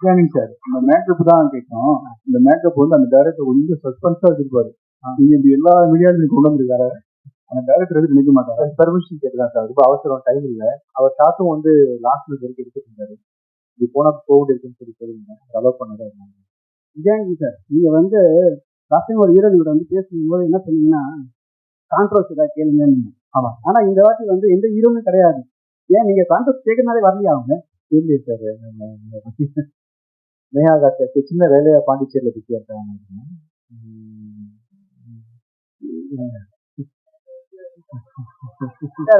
ஏனிங்க sir இந்த makeup தான் கேட்டோம் இந்த மேக்கப் வந்து அந்த டைரக்டர் கொஞ்சம் சஸ்பென்ஸா வச்சிருப்பாரு. நீங்க இந்த எல்லா மீடியாவிலும் கொண்டு வந்திருக்காரு. அந்த டைரக்டர் எதுக்கு நினைக்க மாட்டாரு. பெர்மிஷன் கேட்டுதான் சார். ரொம்ப அவசரம் டைம் இல்ல. அவர் ஷாட்டும் வந்து லாஸ்ட் வரைக்கும் எடுத்துட்டு இருந்தாரு. இது போனா கோவிட் இருக்குன்னு சொல்லி சொல்லுங்க அலோவ் பண்ணாரு. விஜயானி சார் நீங்க வந்து லாஸ்ட் டைம் ஒரு ஹீரோயின் கூட வந்து பேசும்போது என்ன சொன்னீங்கன்னா கான்ட்ரவர்சி ஏதாவது கேளுங்கன்னு ஆமா. ஆனா இந்த வாட்டி வந்து எந்த ஹீரோனும் கிடையாது. ஏன் நீங்க கான்ட்ரவர்சி கேட்கறதுனாலே வரலையா அவங்க? இல்லையே சார் நேஹா கார்த்திக்கு சின்ன வேலையா பாண்டிச்சேரியில பிஸியா இருக்காங்க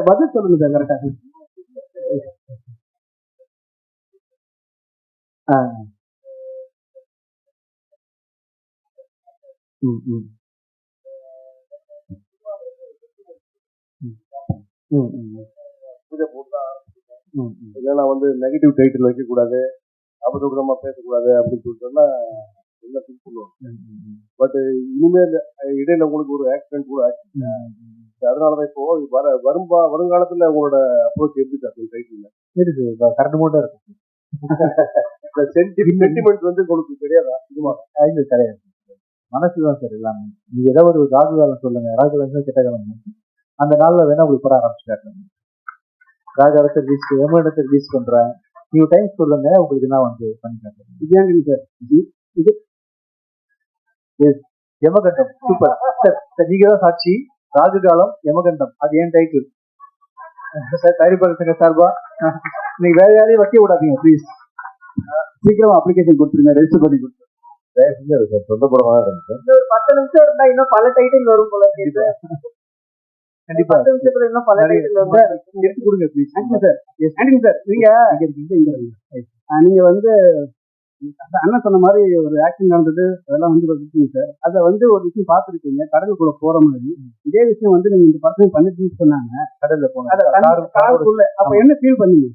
பதில் சொல்லுங்க சார் கரெக்டா ம் ம். ம் ம். இதை போட்டு ம் ம். இல்லைன்னா வந்து நெகட்டிவ் டைட்டில் வைக்கக்கூடாது. அபதூரமா பேசக்கூடாது அப்படின்னு சொல்லிட்டோம்னா என்ன திங்க் பண்ணுவோம் பட் இனிமேல் இடையில உங்களுக்கு ஒரு ஆக்சிடென்ட் கூட ஆச்சு. அதனாலதான் இப்போ வர வரும்பா வருங்காலத்துல உங்களோட அப்ரோச் எப்படி சார் டைட்டில் இருக்கு கரெக்ட் மட்டும் இருக்கு சென்டிமெண்ட் வந்து உங்களுக்கு தெரியாதா? இதுமா கிடையாது. மனசு தான் சார் எல்லாமே. நீங்க ஏதாவது ஒரு ராகு காலம் சொல்லுங்க. ராகு காலம் கெட்ட காலம் அந்த நாள்ல வேணா உங்களுக்கு பட ஆரம்பிச்சுட்டாங்க ராகு காலத்தை ரிலீஸ் எமர்டத்தை ரிலீஸ் பண்றேன். நீங்க டைம் சொல்லுங்க உங்களுக்கு நான் வந்து பண்ணி காட்டுறேன் விஜயானி சார் யமகண்டம். சூப்பர் சார் நீங்க தான் சாட்சி. ராகு காலம் யமகண்டம். அது ஏன் டைட்டில் சார் தயாரிப்பாளர் சங்க சார்பா? நீங்க வேற யாரையும் வைக்க விடாதீங்க ப்ளீஸ் சீக்கிரம் அப்ளிகேஷன் கொடுத்துருங்க ரெஜிஸ்டர் பண்ணி கொடுத்துருங்க. சார் சொந்த படமா இன்னும் ஒரு பத்து நிமிஷம் இருந்தா இன்னும் பல டைட்டில் வரும் போல இருக்கு. கண்டிப்பா. இன்னும் பல எடுத்து கொடுங்க ப்ளீஸ் சார் ஆண்டிங் சார் நீங்க நீங்க வந்து அண்ணன் சொன்ன மாதிரி ஒரு ஆக்சிடென்ட் நடந்தது. அதெல்லாம் வந்து வச்சுருக்கீங்க சார் அதை வந்து ஒரு விஷயம் பார்த்துருக்கீங்க. கடலுக்குள்ள போற மாதிரி. இதே விஷயம் வந்து நீங்க இந்த படத்தையும் பண்ணிட்டு சொன்னாங்க. கடல்ல காருக்குள்ள அப்ப என்ன ஃபீல் பண்ணீங்க?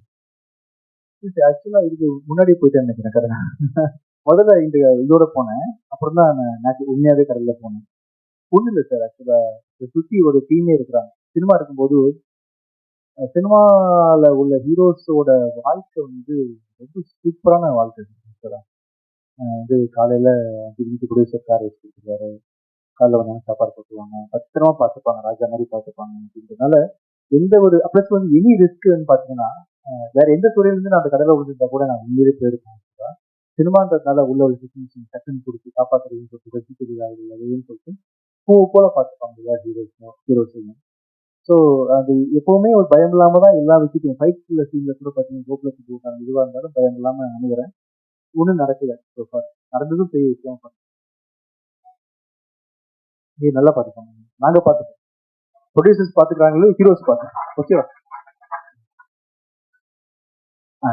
ஆக்சுவலா இதுக்கு முன்னாடி போயிட்டு நினைக்கிறேன் கடல் முதல்ல இந்த இதோட போனேன். அப்புறம் தான் நான் உண்மையாவே கடல்ல போனேன். பொண்ணு இல்லை சார் ஆக்சுவலா சுத்தி ஒரு டீமே இருக்கிறாங்க. சினிமா இருக்கும்போது சினிமாவில் உள்ள ஹீரோஸோட வாழ்க்கை வந்து ரொம்ப சூப்பரான வாழ்க்கை ஆக்சுவலா வந்து காலையில் வீட்டு ப்ரொடியூசர் கார் வச்சுருக்காரு காலைல வந்தாங்க சாப்பாடு போட்டுருவாங்க. பத்திரமா பார்த்துப்பாங்க ராஜா மாதிரி பார்த்துப்பாங்க அப்படின்றதுனால எந்த ஒரு ப்ளஸ் வந்து எனி ரிஸ்க்குன்னு பார்த்தீங்கன்னா வேற எந்த துறையிலேருந்து நான் அந்த கடலை விழுந்திருந்தா கூட நான் உண்மையிலே போயிருக்கேன் சினிமான்றதுனால உள்ள ஒரு சுச்சுவேஷன் டக்குன்னு கொடுத்து காப்பாற்றுறதுன்னு சொல்லிட்டு ரசிக்கிறதா அதையும் சொல்லிட்டு பூ போல பார்த்துப்பாங்க எல்லா ஹீரோஸும் ஹீரோஸையும் ஸோ அது எப்பவுமே ஒரு பயம் இல்லாம தான் எல்லா விஷயத்தையும் ஃபைட்ல சீன்ல கூட பார்த்தீங்கன்னா கோபுல சுற்றுக்கான இதுவாக இருந்தாலும் பயம் இல்லாம அணுகிறேன் ஒன்றும் நடக்கல ஸோ நடந்ததும் பெரிய விஷயம் நீ நல்லா பார்த்துப்பாங்க. நாங்க பார்த்துப்போம். ப்ரொடியூசர்ஸ் பார்த்துக்கிறாங்களோ ஹீரோஸ் பார்த்துக்கோங்க ஓகேவா ஆ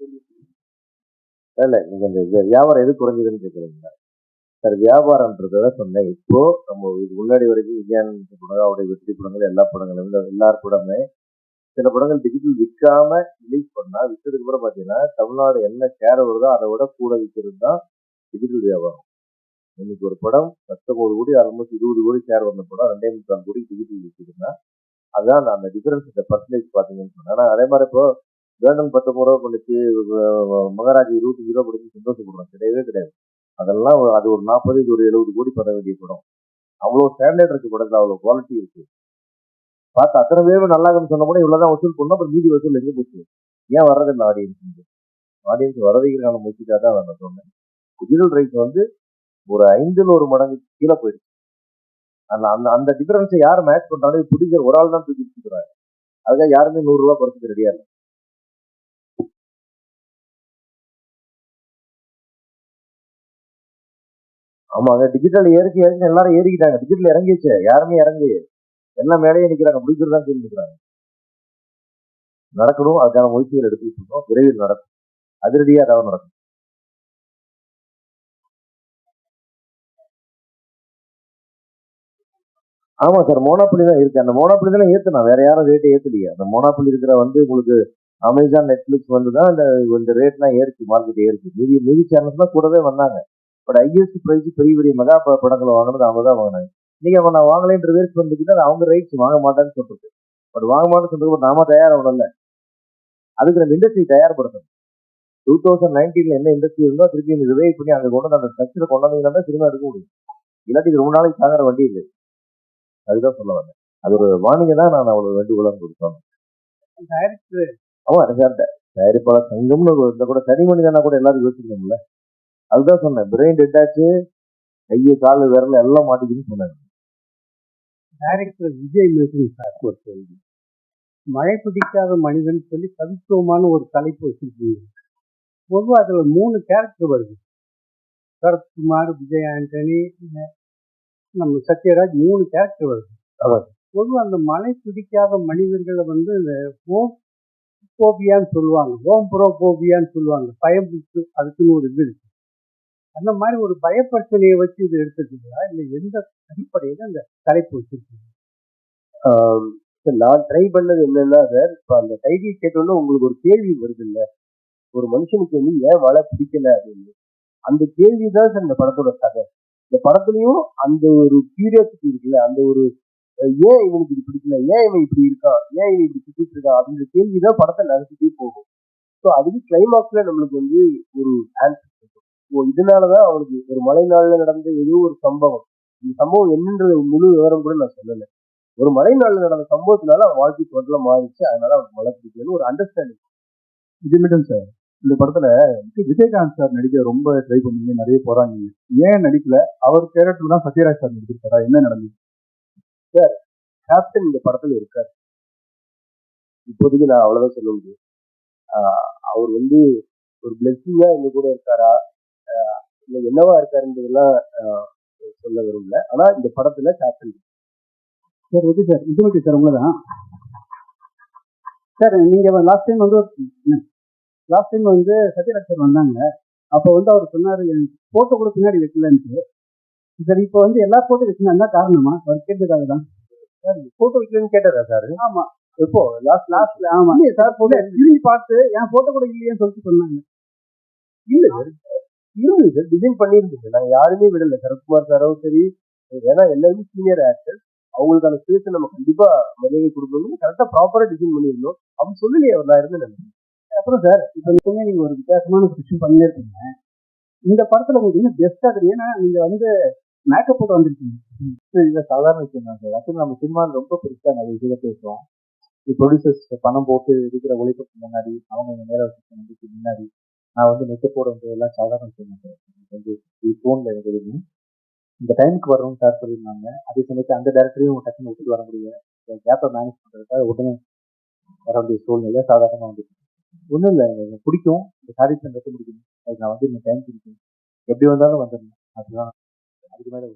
இல்லை நீங்க இந்த வியாபாரம் எது குறைஞ்சதுன்னு கேட்குறீங்களா சார் வியாபாரம்ன்றத சொன்னேன். இப்போ நம்ம இது முன்னாடி வரைக்கும் விஜயன் படங்கள் அவருடைய வெற்றி படங்கள் எல்லா படங்களும் இந்த எல்லார் படமே சில படங்கள் டிஜிட்டல் விற்காம ரிலீஸ் பண்ணா விற்றதுக்கு அப்புறம் பார்த்தீங்கன்னா தமிழ்நாடு என்ன ஷேர் வருதோ அதை விட கூட விற்கிறது தான் டிஜிட்டல் வியாபாரம். இன்னைக்கு ஒரு படம் பத்தொன்பது கோடி ஆல்மோஸ்ட் இருபது கோடி ஷேர் வந்த படம் ரெண்டே முக்கால் கோடி டிஜிட்டல் விற்குதுன்னா அதான் அந்த- அந்த டிஃபரன்ஸ் இந்த பர்சன்டேஜ் பார்த்தீங்கன்னு சொன்னேன். ஆனால் அதே மாதிரி இப்போ வேண்டன் பத்தொன்பது ரூபா பண்ணிச்சு மகாராஜி இருபத்தஞ்சு ரூபா படிச்சு சந்தோஷப்படுறோம். கிடையவே கிடையாது. அதெல்லாம் அது ஒரு நாற்பது இது ஒரு எழுபது கோடி பண்ண வேண்டிய படம். அவ்வளோ ஸ்டாண்டர்ட் இருக்கு படத்தில் அவ்வளோ குவாலிட்டி இருக்கு. பார்த்து அத்தனை பேரும் நல்லா இருக்குன்னு சொன்ன கூட இவ்வளவுதான் வசூல் பண்ணோம் அப்புறம் மீதி வசூல் எங்கே போச்சு? ஏன் வர்றது இல்லை ஆடியன்ஸ் ஆடியன்ஸ் வரவைக்கான முயற்சிக்காக தான் நான் சொன்னேன். டிஜிட்டல் ரைட்ஸ் வந்து ஒரு ஐந்தில் ஒரு மடங்கு கீழே போயிடுச்சு. அந்த அந்த அந்த டிஃபரன்ஸை யார் மேட்ச் பண்ணாலும் புடிக்கிற ஒரு ஆள் தான் தூக்கி வச்சுக்கிறாங்க அதுக்காக யாருமே நூறுரூவா குறைச்சிக்க ரெடியாக இல்லை. ஆமாங்க. டிஜிட்டல் ஏறிச்சு ஏறிச்சு எல்லாரும் ஏறிக்கிட்டாங்க. டிஜிட்டல் இறங்கிச்சு யாருமே இறங்கி எல்லாம் மேலேயே நிக்கிறாங்க? முடிக்கிறதா தெரிஞ்சுக்கிறாங்க சொல்லி நிக்கிறாங்க. நடக்கணும். அதுக்கான முயற்சிகள் எடுத்துக்கிட்டு இருக்கோம். விரைவில் நடக்கும். அதிரடியா ஏதாவது நடக்கும். ஆமா சார். மோனோபலி தான் இருக்கு. அந்த மோனோபலி தான் ஏத்தணும் வேற யாரும் ரேட்டை ஏத்தலையே? அந்த மோனோபலி இருக்கிற வந்து உங்களுக்கு அமேசான் நெட்ஃபிளிக்ஸ் வந்து தான் இந்த இந்த ரேட்லாம் ஏறிச்சு மார்க்கெட் ஏறிச்சு. மீதி மீதி சேனல்ஸ் தான் கூடவே வந்தாங்க. பட் ஹையஸ்ட் ப்ரைஸ் பெரிய பெரிய மெகா படங்களை வாங்கினது அவங்க தான் வாங்கினாங்க. நீங்க அவன் நான் வாங்கலைன்ற வந்துக்கிட்டு அது அவங்க ரைட்ஸ் வாங்க மாட்டான்னு சொல்றது. பட் வாங்க மாட்டேன்னு சொல்றது நாம தயாராகணும்ல. அதுக்கு நம்ம இண்டஸ்ட்ரி தயார்படுத்தணும். டூ தௌசண்ட் நைன்டீன்ல என்ன இண்டஸ்ட்ரி இருந்தோ திருப்பி ரிவைவ் பண்ணி அங்க கொண்டு வந்து அந்த ஸ்ட்ரக்சரை கொண்டு வந்தீங்கன்னா சினிமா எடுக்க முடியும். இல்லாட்டி ரொம்ப நாளைக்கு தாங்குற வண்டி இல்லை. அதுதான் சொல்ல வந்தேன். அது ஒரு வார்னிங்கை தான் நான் அவ்வளவு வேண்டுகோளாக கொடுத்தோம் ஆமா சார் தயாரிப்பாளர் சங்கம்னு இந்த கூட தனி மனிதனா கூட எல்லாரும் யோசிக்கணும்ல. அதுதான் சொன்னேன். பிரெயின் டெட் ஆச்சு. கையை காலு விரல எல்லாம் மாட்டிக்கின்னு சொன்னேன். டைரக்டர் விஜய் மேசன் சார் ஒரு கேள்வி மழை பிடிக்காத மனிதன் சொல்லி கவித்துவமான ஒரு தலைப்பு வச்சிருக்கீங்க. பொதுவாக அதுல மூணு கேரக்டர் வருது. சரத்குமார் விஜய் ஆண்டனி நம்ம சத்யராஜ் மூணு கேரக்டர் வருது. ஆமா. பொதுவாக அந்த மழை பிடிக்காத மனிதர்களை வந்து இந்த ஓம் போபியான்னு சொல்லுவாங்க. ஓம் புரோபோபியான்னு சொல்லுவாங்க. பயம் அதுக்குன்னு ஒரு இது இருக்கு. அந்த மாதிரி ஒரு பயப்படுத்தலையை வச்சு இது எடுத்துருக்கீங்களா இல்லை எந்த அடிப்படையில் அந்த தலைப்பு வச்சிருக்கீங்க? சார் நான் ட்ரை பண்ணது என்னன்னா சார் இப்போ அந்த டைட்டில் கேட்டோன்னே உங்களுக்கு ஒரு கேள்வி வருது இல்லை ஒரு மனுஷனுக்கு வந்து ஏன் மழை பிடிக்கல அப்படின்னு? அந்த கேள்வி தான் சார் இந்த படத்தோட கதை. இந்த படத்துலையும் அந்த ஒரு கியூரியாசிட்டி இருக்குல்ல? அந்த ஒரு ஏன் இவனுக்கு இது பிடிக்கல? ஏன் இவன் இப்படி இருக்கான்? ஏன் இவன் இப்படி சுத்திட்டு இருக்கான்? அப்படின்ற கேள்வி தான் படத்தை நடத்திட்டே போகும். ஸோ அதுக்கு கிளைமாக்ஸ்ல நம்மளுக்கு வந்து ஒரு ஆன்சர் ஓ இதனாலதான் அவனுக்கு ஒரு மழை நாள்ல நடந்த ஏதோ ஒரு சம்பவம். இந்த சம்பவம் என்னன்ற முழு விவரம் கூட நான் சொல்லல. ஒரு மழை நாள்ல நடந்த சம்பவத்தினால அவன் வாழ்க்கை டோட்டலா மாறிடுச்சு. அதனால அவனுக்கு மழை பிடிக்கலன்னு ஒரு அண்டர்ஸ்டாண்டிங் இது மட்டும் சார் இந்த படத்துல விஜயகாந்த் சார் நடிக்க ரொம்ப ட்ரை பண்ணீங்க. நிறைய போறாங்க ஏன் நடிக்கல? அவர் கேரக்டர் தான் சத்யராஜ் சார் நடிச்சிருக்காரா? என்ன நடந்தது? கேப்டன் இந்த படத்துல இருக்காரு. இப்போதைக்கு நான் அவ்வளவுதான் சொல்ல முடியும். அவர் வந்து ஒரு பிளெஸிங்கா எங்க கூட இருக்காரா? இல்ல என்னவா இருக்காருன்றதெல்லாம் ஆஹ் சொல்ல விரும்பல. ஆனா இந்த படத்துல captain sir Vijay sir Vijay sir உங்களை தான் சார் நீங்க லாஸ்ட் டைம் வந்து லாஸ்ட் டைம் வந்து சத்யராஜ் சார் வந்தாங்க. அப்போ வந்து அவர் சொன்னார் போட்டோ கூட பின்னாடி வைக்கலன்ட்டு. சார் இப்போ வந்து எல்லா போட்டோ வச்சுனா காரணமா? அவர் கேட்டதுக்காக தான். போட்டோ வைக்கலன்னு கேட்டாரா சார்? ஆமா. எப்போ? லாஸ்ட் லாஸ்ட்ல ஆமா. சார் போட்டோ திரும்பி பார்த்து என் போட்டோ கூட இல்லையேன்னு சொல்லிட்டு சொன்னாங்க. இல்ல சார். இருந்தது. சார் டிசைன் பண்ணியிருந்தது. நாங்க யாருமே விடல. சரத்குமார் சாரும் சரி ஏன்னா எல்லாருமே சீனியர் ஆக்டர் அவங்களுக்கான ஸ்பேஸ் நம்ம கண்டிப்பா மரியாதை கொடுக்கணும் கரெக்டா ப்ராப்பரா டிசைன் பண்ணியிருந்தோம். அவங்க சொல்லலையே அவர் நான் இருந்தேன் நினைக்கிறேன் அப்புறம் சார் இப்போ நீங்க நீங்க ஒரு வித்தியாசமான விஷயம் பண்ணியே இருக்கீங்க இந்த படத்துல உங்களுக்கு இன்னும் பெஸ்டா தெரியும்? ஏன்னா நீங்க வந்து மேக்கப் போட்டு வந்திருக்கீங்க. இல்ல சாதாரண விஷயம் தான் சார் ஆக்சுவலி நம்ம சினிமாவில் ரொம்ப பெருசா நிறைய விஷயத்தை பேசுவோம் ப்ரொடியூசர்ஸ் பணம் போட்டு இருக்கிற உழைப்புக்கு முன்னாடி அவங்க இந்த முன்னாடி நான் வந்து நெட்டு போட எல்லாம் சாதாரண விஷயம் எனக்கு வந்து ஃபோனில் எனக்கு இந்த டைமுக்கு வரணும்னு சார் சொல்லியிருந்தாங்க அதே சமயத்தில் அந்த டேரக்டரையும் டக்குன்னு விட்டுட்டு வர முடியல. கேப்பை மேனேஜ் பண்ணுறதுக்காக உடனே வர வேண்டிய சூழ்நிலை சாதாரணமாக வந்துச்சு. ஒன்றும் இல்லை எனக்கு பிடிக்கும். இந்த சாரீஸ் எனக்கு பிடிக்கும். அது நான் வந்து இந்த டைம் பிடிக்கும். எப்படி வந்தாலும் வந்துடணும். அதுதான். அதுக்கு மேலே